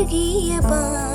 உருகிய பா